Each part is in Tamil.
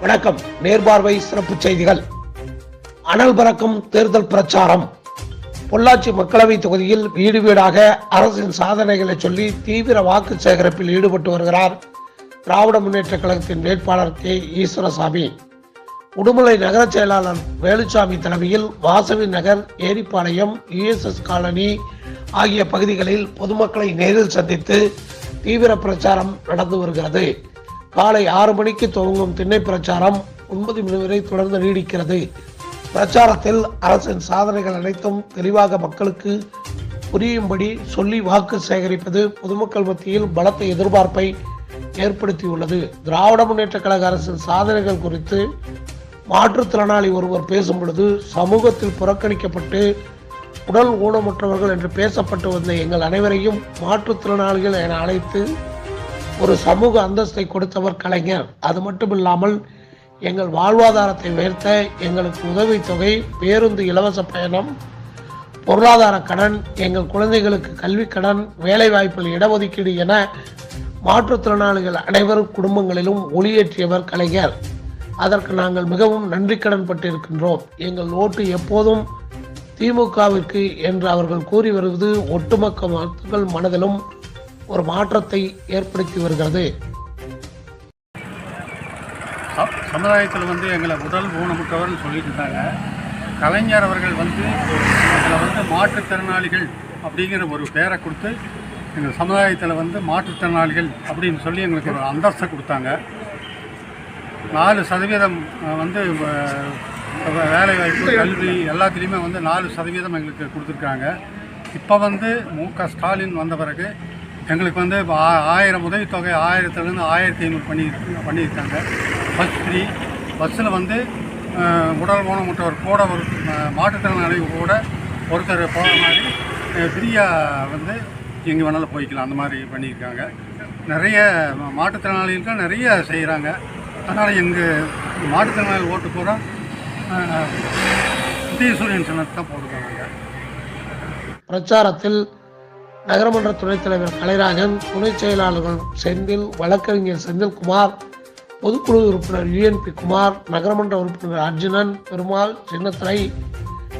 வணக்கம். நேர்பார்வை சிறப்பு செய்திகள். அனல் பறக்கும் தேர்தல் பிரச்சாரம். பொள்ளாச்சி மக்களவை தொகுதியில் வீடு வீடாக அரசின் சாதனைகளை சொல்லி தீவிர வாக்கு சேகரிப்பில் ஈடுபட்டு வருகிறார் திராவிட முன்னேற்ற கழகத்தின் வேட்பாளர் கே. ஈஸ்வரசாமி. உடுமலை நகர செயலாளர் வேலுச்சாமி தலைமையில் வாசவி நகர் ஏரிப்பாளையம் யுஎஸ்எஸ் காலனி ஆகிய பகுதிகளில் பொதுமக்களை நேரில் சந்தித்து தீவிர பிரச்சாரம் நடந்து வருகிறது. காலை ஆறு மணிக்கு துவங்கும் திண்ணை பிரச்சாரம் ஒன்பது மணி வரை தொடர்ந்து நீடிக்கிறது. பிரச்சாரத்தில் அரசின் சாதனைகள் அனைத்தும் தெளிவாக மக்களுக்கு புரியும்படி சொல்லி வாக்கு சேகரிப்பது பொதுமக்கள் மத்தியில் பலத்த எதிர்பார்ப்பை ஏற்படுத்தியுள்ளது. திராவிட முன்னேற்ற கழக அரசின் சாதனைகள் குறித்து மாற்றுத்திறனாளி ஒருவர் பேசும் பொழுது சமூகத்தில் புறக்கணிக்கப்பட்டு உடல் ஊனமுற்றவர்கள் என்று பேசப்பட்டு வந்த எங்கள் அனைவரையும் மாற்றுத்திறனாளிகள் என அழைத்து ஒரு சமூக அந்தஸ்தை கொடுத்தவர் கலைஞர். அது மட்டும் இல்லாமல் எங்கள் வாழ்வாதாரத்தை உயர்த்த எங்களுக்கு உதவித்தொகை பேருந்து இலவச பயணம் பொருளாதார கடன் எங்கள் குழந்தைகளுக்கு கல்வி கடன் வேலைவாய்ப்பில் இடஒதுக்கீடு என மாற்றுத்திறனாளிகள் அனைவரும் குடும்பங்களிலும் ஒளியேற்றியவர் கலைஞர். அதற்கு நாங்கள் மிகவும் நன்றி கடன் பட்டிருக்கின்றோம். எங்கள் ஓட்டு எப்போதும் திமுகவிற்கு என்று அவர்கள் கூறி வருவது ஒட்டுமொத்த மக்கள் மனதிலும் ஒரு மாற்றத்தை ஏற்படுத்தி வருகிறது. ச- சமுதாயத்தில் வந்து எங்களை உடல் ஊனமுற்றவர்னு சொல்லிட்டு இருந்தாங்க கலைஞர் அவர்கள் வந்து எங்களை வந்து மாற்றுத்திறனாளிகள் அப்படிங்கிற ஒரு பேரை கொடுத்து எங்கள் சமுதாயத்தில் வந்து மாற்றுத்திறனாளிகள் அப்படின்னு சொல்லி எங்களுக்கு ஒரு அந்தஸ்தை கொடுத்தாங்க. நாலு சதவீதம் வந்து வேலைவாய்ப்பு கல்வி எல்லாத்துலேயுமே வந்து நாலு சதவீதம் எங்களுக்கு கொடுத்துருக்காங்க. இப்போ வந்து மு க ஸ்டாலின் வந்த பிறகு எங்களுக்கு வந்து இப்போ ஆ- ஆயிரம் உதவித்தொகை ஆயிரத்துலேருந்து ஆயிரத்தி ஐநூறு பண்ணி பண்ணியிருக்காங்க. பஸ் ஃப்ரீ பஸ்ஸில் வந்து உடல் ஊனமுற்றவர் கூட ஒரு மாற்றுத்திறனாளி கூட ஒருத்தர் போகிற மாதிரி ஃப்ரீயாக வந்து எங்கே வேணாலும் போய்க்கலாம். அந்த மாதிரி பண்ணியிருக்காங்க. நிறைய மாற்றுத்திறனாளிகளுக்கு நிறைய செய்கிறாங்க. அதனால் எங்கள் மாற்றுத்திறனாளி ஓட்டு பூரா சூரியன் சின்னத்தை தான் பிரச்சாரத்தில் நகரமன்ற துணைத் தலைவர் கலைராஜன் துணை செயலாளர்கள் செந்தில் வழக்கறிஞர் செந்தில்குமார் பொதுக்குழு உறுப்பினர் யுஎன்பி குமார் நகரமன்ற உறுப்பினர் அர்ஜுனன் பெருமாள் சின்னத்துறை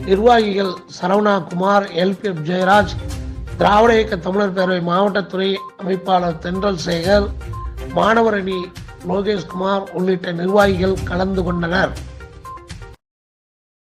நிர்வாகிகள் சரவணா குமார் எல்பிஎஃப் ஜெயராஜ் திராவிட இயக்க தமிழர் பேரவை மாவட்ட துணை அமைப்பாளர் தென்றல் சேகர் மாணவர் அணி லோகேஷ்குமார் உள்ளிட்ட நிர்வாகிகள் கலந்து கொண்டனர்.